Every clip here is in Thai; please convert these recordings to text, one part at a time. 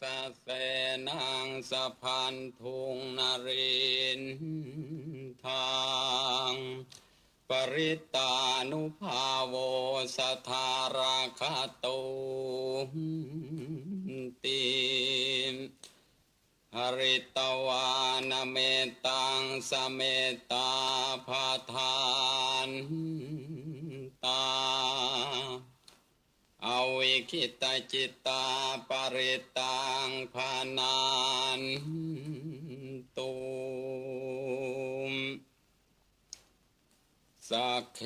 สะเสนังสะพานธุงนรินทางปริตานุภาโวสธาราคาตุติหริตวานเมตังสเมตาภาทานตา อวิคิตาจิตตาปริตังพานันตุมสักเค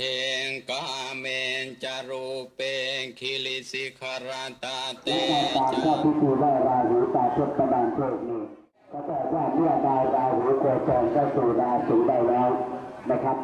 งกาเมนจารูเปงคิลิสิคารตาเตตาพิจูได้ราหูตาพุทธบาลโชคนี้ก็แปลว่าเมื่อดาวราหูโคจรเข้าสู่ราศีได้แล้วนะครับ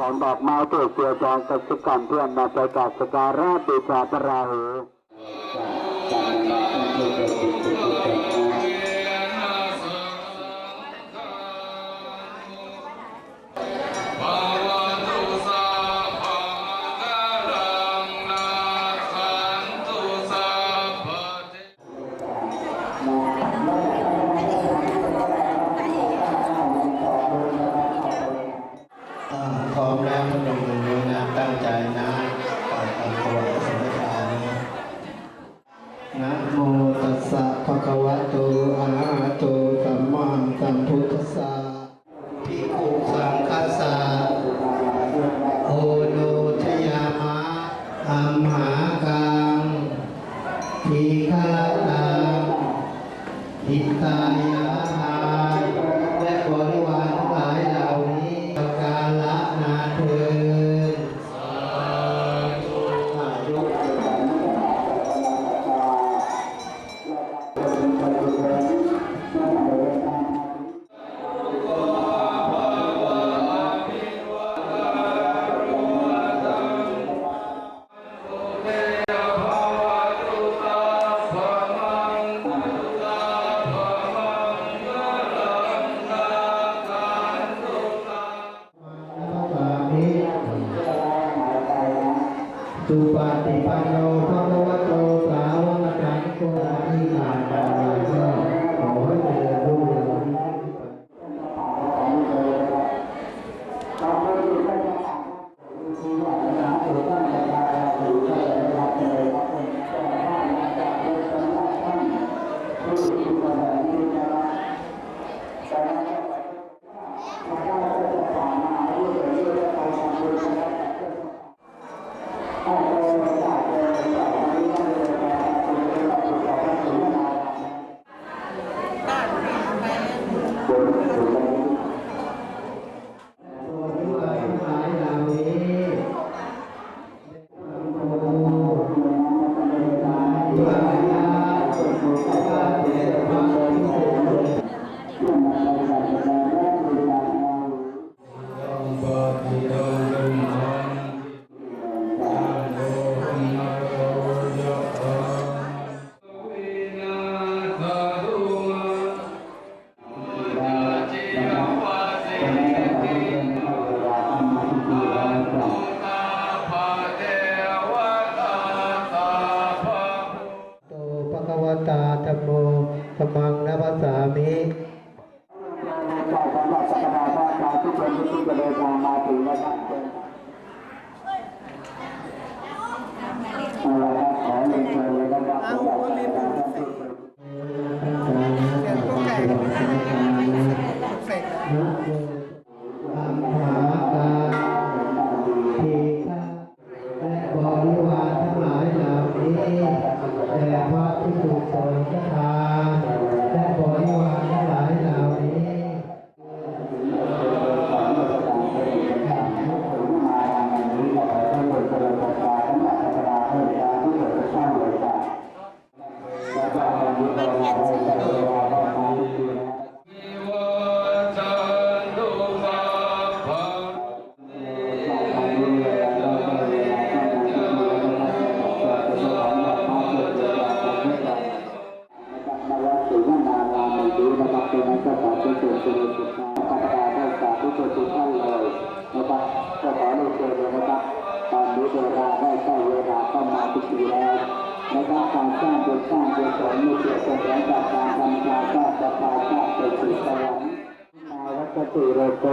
ของดอกไมาเกลือเกลือแองกับสุกันเพื่อนมาประกาศสการะติชาพระราหู เอกลักษณ์ทิตายา ตาธโมสมังนัสสามิสำหรับสัปดาห์ว่าการทุกคนที่ประเดินทางมาถึงนะครับ เทราได้เข้าเวลาเข้ามาทุกทีแล้วนะครับการสร้างบุญสร้างบุญสมไม่เกี่ยวกับแรงจากการทำชาชาติพาชาติไปสู่สวรรค์นาวัตติโรโก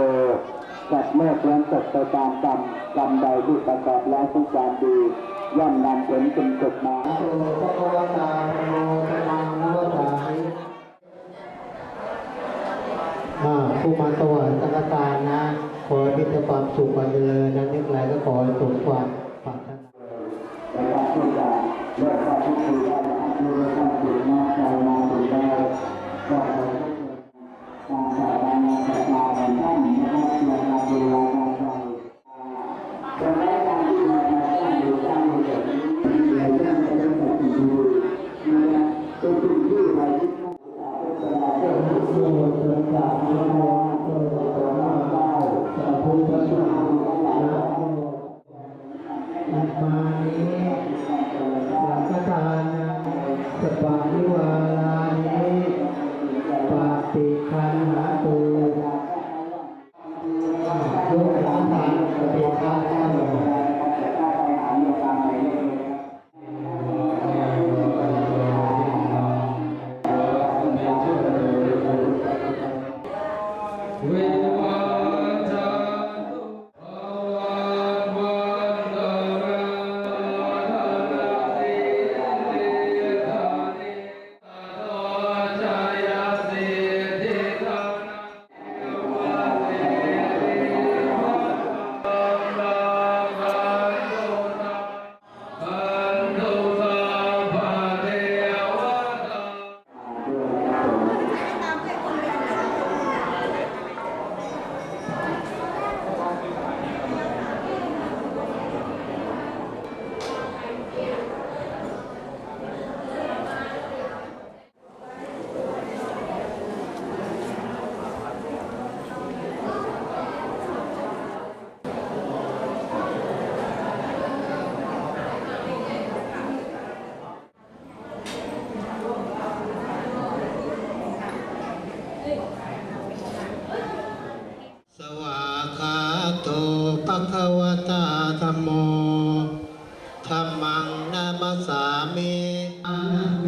จัดเมื่อเลี้ยงจบไปตามกรรมกรรมใดที่ประกอบแล้วทุกการดีย่อมนำผลจนจบมายพระวตาโมตมังนวตาผู้มาสวรรค์สังฆทานนะ ขอพิจารความสุขความเจริญนั้นนึกไหลก็ขอสมความ Thank you. Amen. สามิ อาเม